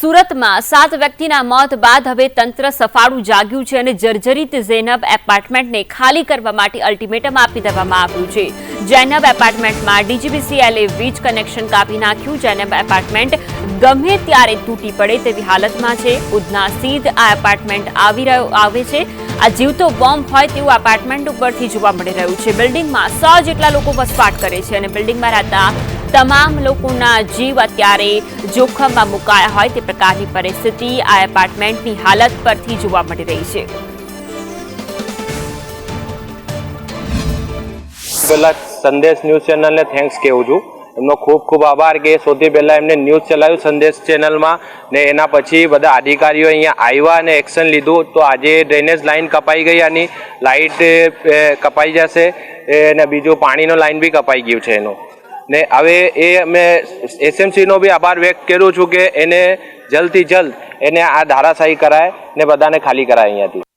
સુરતમાં સાત વ્યક્તિના મોત બાદ હવે તંત્ર સફાળું જાગ્યું છે અને જર્જરિત ઝેનબ એપાર્ટમેન્ટને ખાલી કરવા માટે અલ્ટિમેટમ આપી દેવામાં આવ્યું છે. જૈનબ એપાર્ટમેન્ટમાં ડીજીબીસીએલએ વીજ કનેક્શન કાપી નાખ્યું જૈનબ એપાર્ટમેન્ટ ગમે ત્યારે તૂટી પડે તેવી હાલતમાં છે. ઉધના સીધ આ એપાર્ટમેન્ટ આવી રહ્યો, આવે છે. આ જીવતો બોમ્બ હોય તેવું એપાર્ટમેન્ટ ઉપરથી જોવા મળી રહ્યું છે. બિલ્ડિંગમાં સો જેટલા લોકો વસવાટ કરે છે અને બિલ્ડિંગમાં રહેતા તમામ લોકોના જીવ અત્યારે જોખમમાં મુકાયા હોય તે પ્રકારની પરિસ્થિતિ આ એપાર્ટમેન્ટની હાલત પરથી જોવા મળી રહી છે. પહેલા સંદેશ ન્યૂઝ ચેનલને થેન્ક્સ કહેવું છું. એમનો ખૂબ ખૂબ આભાર કે સૌથી પહેલાં એમને ન્યૂઝ ચલાવ્યું સંદેશ ચેનલમાં ને એના પછી બધા અધિકારીઓ અહીંયા આવ્યા અને એક્શન લીધું. તો આજે ડ્રેનેજ લાઇન કપાઈ ગઈ અને લાઇટ કપાઈ જશે. અને બીજું પાણીનો લાઇન બી કપાઈ ગયું છે એનું. ને હવે એ મેં એસએમસીનો બી આભાર વ્યક્ત કરું છું કે એને જલ્દથી જલ્દ એને આ ધારાશાહી કરાય ને બધાને ખાલી કરાય અહીંયાથી.